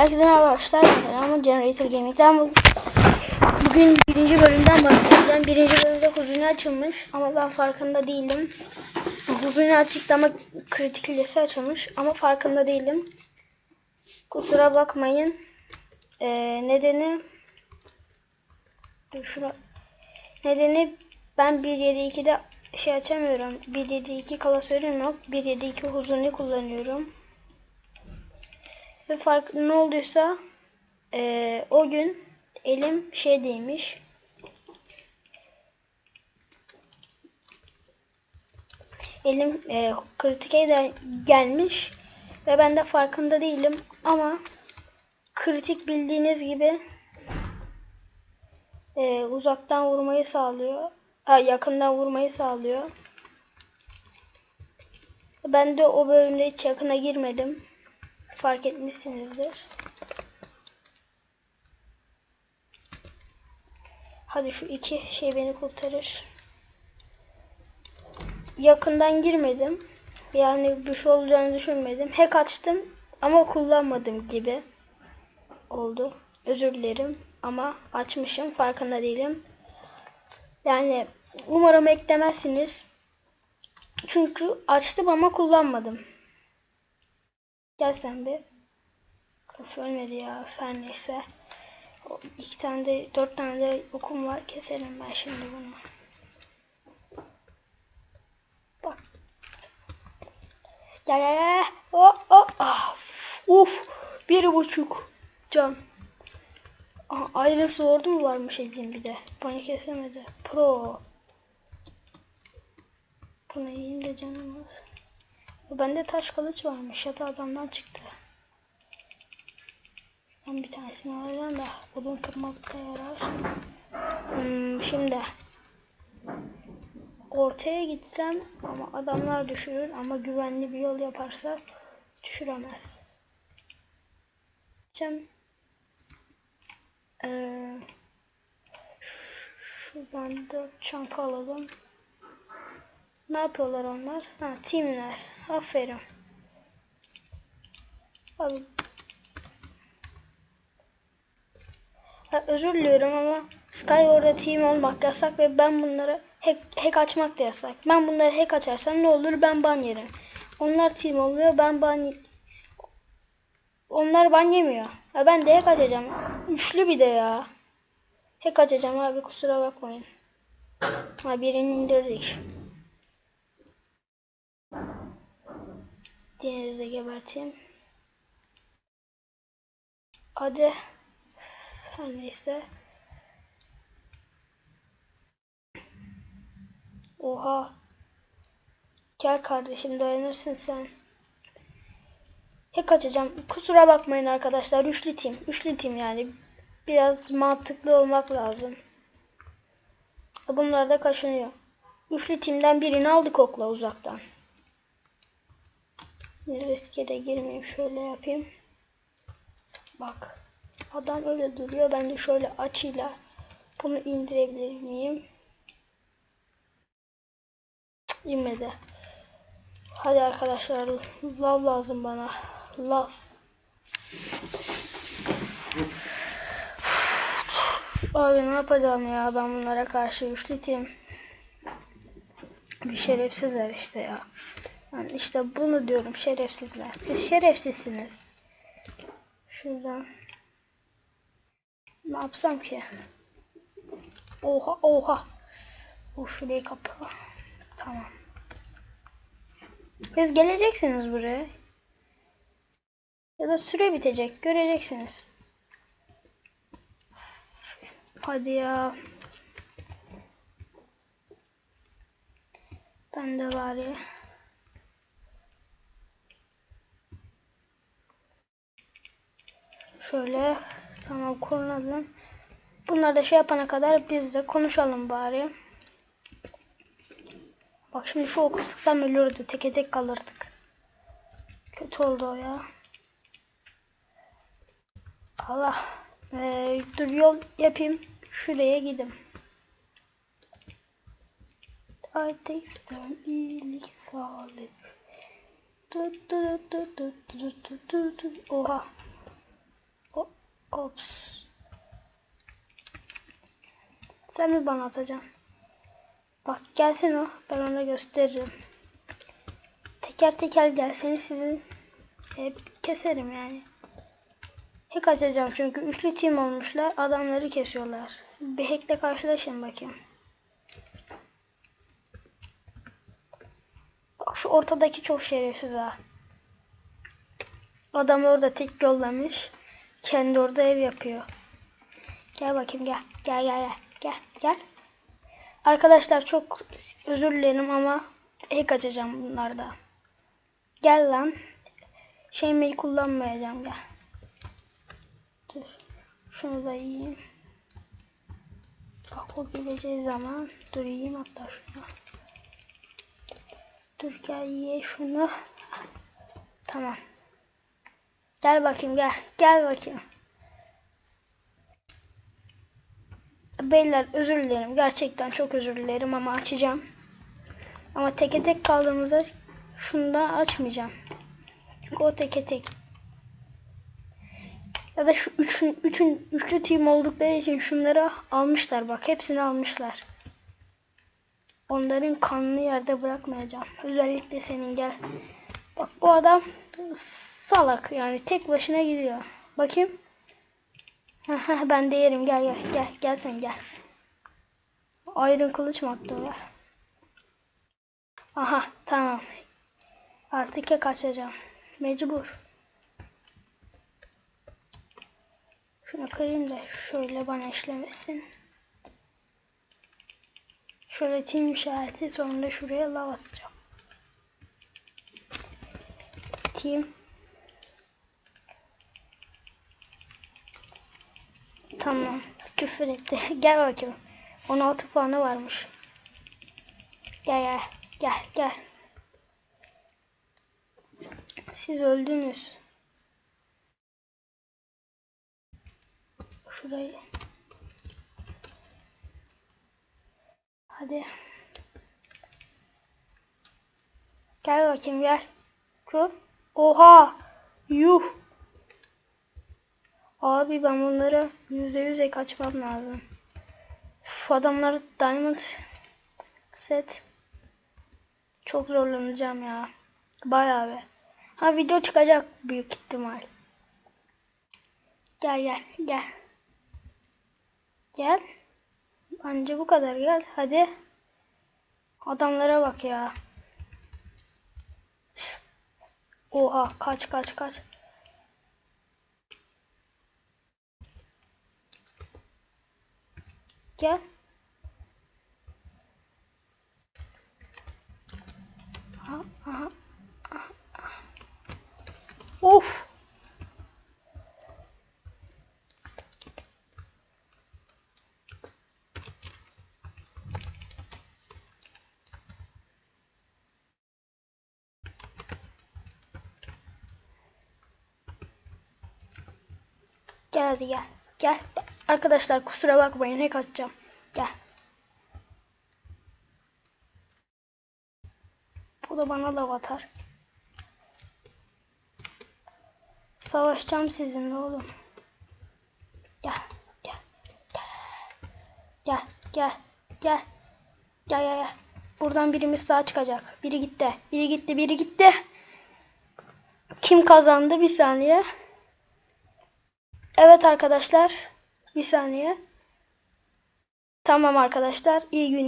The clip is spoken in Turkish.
Herkese merhaba arkadaşlar. Ama Generator Gaming'den bu- bugün birinci bölümden bahsedeceğim. Birinci bölümde huzuni açılmış ama ben farkında değilim. Huzuni açıktı ama kritik hilesi açılmış ama farkında değilim. Kusura bakmayın. Ee, nedeni Dur şuna nedeni ben 1.7.2'de şey açamıyorum. 1.7.2 klasörüm yok. 1.7.2 huzuni kullanıyorum. Ve fark ne olduysa eee, o gün elim şey değmiş. Elim eee kritike de gelmiş ve ben de farkında değilim ama kritik bildiğiniz gibi eee, uzaktan vurmayı sağlıyor. Ha, yakından vurmayı sağlıyor. Ben de o bölümde hiç yakına girmedim fark etmişsinizdir. Hadi şu iki şey beni kurtarır. Yakından girmedim. Yani bir şey olacağını düşünmedim. Hack açtım ama kullanmadım gibi oldu. Özür dilerim ama açmışım farkında değilim. Yani umarım eklemezsiniz. Çünkü açtım ama kullanmadım. Gel sen bir. Of ölmedi ya. Her neyse. O iki tane de dört tane de okum var. Keserim ben şimdi bunu. Bak. Gel gel gel. Oh, oh, ah. Uf. Bir buçuk. Can. Aha, ayrısı ordu mu varmış Ecin bir de. Bana kesemedi. Pro. Buna yiyeyim de canım az. Bende taş kılıç varmış ya da adamdan çıktı. Ben bir tanesini alacağım da odun kırmakta yarar. Hmm, şimdi ortaya gitsem ama adamlar düşürür ama güvenli bir yol yaparsa düşüremez. Şimdi ee, şuradan dört çanta alalım. Ne yapıyorlar onlar? Ha, teamler. Aferin. Abi. Ha, özür diliyorum ama Skyward'da team olmak yasak ve ben bunları hack, hack açmak da yasak. Ben bunları hack açarsam ne olur ben ban yerim. Onlar team oluyor ben ban Onlar ban yemiyor. Ha, ben de hack açacağım. Üçlü bir de ya. Hack açacağım abi kusura bakmayın. Ha birini indirdik. Diğerini de geberteyim. Hadi. Neyse. Oha. Gel kardeşim dayanırsın sen. Hack açacağım. Kusura bakmayın arkadaşlar. Üçlü tim. Üçlü tim yani. Biraz mantıklı olmak lazım. Bunlar da kaşınıyor. Üçlü timden birini aldık okla uzaktan. Riske de girmeyeyim. Şöyle yapayım. Bak. Adam öyle duruyor. Ben de şöyle açıyla bunu indirebilir miyim? İnmedi. Hadi arkadaşlar. Lav lazım bana. Lav. Abi ne yapacağım ya ben bunlara karşı üçlüteyim. Bir şerefsizler işte ya. Ben işte bunu diyorum şerefsizler. Siz şerefsizsiniz. Şuradan. Ne yapsam ki? Oha oha. O şurayı kapı. Tamam. Siz geleceksiniz buraya. Ya da süre bitecek. Göreceksiniz. Hadi ya. Ben de var ya. Şöyle tamam kullanalım. Bunlar da şey yapana kadar biz de konuşalım bari. Bak şimdi şu oku sıksam ölürdü. Teke tek kalırdık. Kötü oldu o ya. Allah. Ee, dur yol yapayım. Şuraya. I take iyilik sağlık. Oha. Ops. Sen mi bana atacaksın? Bak gelsin o. Ben ona gösteririm. Teker teker gelseniz sizin hep keserim yani. Hack açacağım çünkü üçlü team olmuşlar. Adamları kesiyorlar. Bir hackle karşılaşın bakayım. Bak şu ortadaki çok şerefsiz ha. Adam orada tek yollamış. Kendi orada ev yapıyor. Gel bakayım gel. Gel gel gel. Gel gel. Arkadaşlar çok özür dilerim ama hack açacağım bunlarda. Gel lan. Şeymeyi kullanmayacağım gel. Dur. Şunu da yiyeyim. Bak o geleceği zaman. Dur yiyeyim hatta şunu. Dur gel ye şunu. Tamam. Gel bakayım gel. Gel bakayım. Beyler özür dilerim. Gerçekten çok özür dilerim ama açacağım. Ama teke tek kaldığımızda şunu da açmayacağım. Çünkü o teke tek. Ya da şu üçün, üçün, üçlü team oldukları için şunları almışlar bak. Hepsini almışlar. Onların kanını yerde bırakmayacağım. Özellikle senin gel. Bak bu adam salak yani tek başına gidiyor. Bakayım. ben de yerim gel gel gel gel sen gel. Ayrın kılıç mı attı o ya? Aha tamam. Artık ya kaçacağım. Mecbur. Şunu kırayım da şöyle bana işlemesin. Şöyle team işareti sonra şuraya lav atacağım. Team. Tamam. Küfür etti. gel bakayım. 16 puanı varmış. Gel gel. Gel gel. Siz öldünüz. Şurayı. Hadi. Gel bakayım gel. Şu. Oha. Yuh. Abi ben bunlara yüzde yüze kaçmam lazım. Şu adamlar diamond set. Çok zorlanacağım ya. Bayağı be. Ha video çıkacak büyük ihtimal. Gel gel gel. Gel. Anca bu kadar gel. Hadi. Adamlara bak ya. Oha kaç kaç kaç. Gel. Aha, aha, aha, aha. Of. Gel hadi gel. Gel. Arkadaşlar kusura bakmayın hack atacağım. Gel. Bu da bana lav atar. Savaşacağım sizinle oğlum. Gel. Gel. Gel. Gel. Gel. Gel gel gel. Buradan birimiz sağ çıkacak. Biri gitti. Biri gitti. Biri gitti. Kim kazandı? Bir saniye. Evet arkadaşlar. Bir saniye. Tamam arkadaşlar. İyi gün.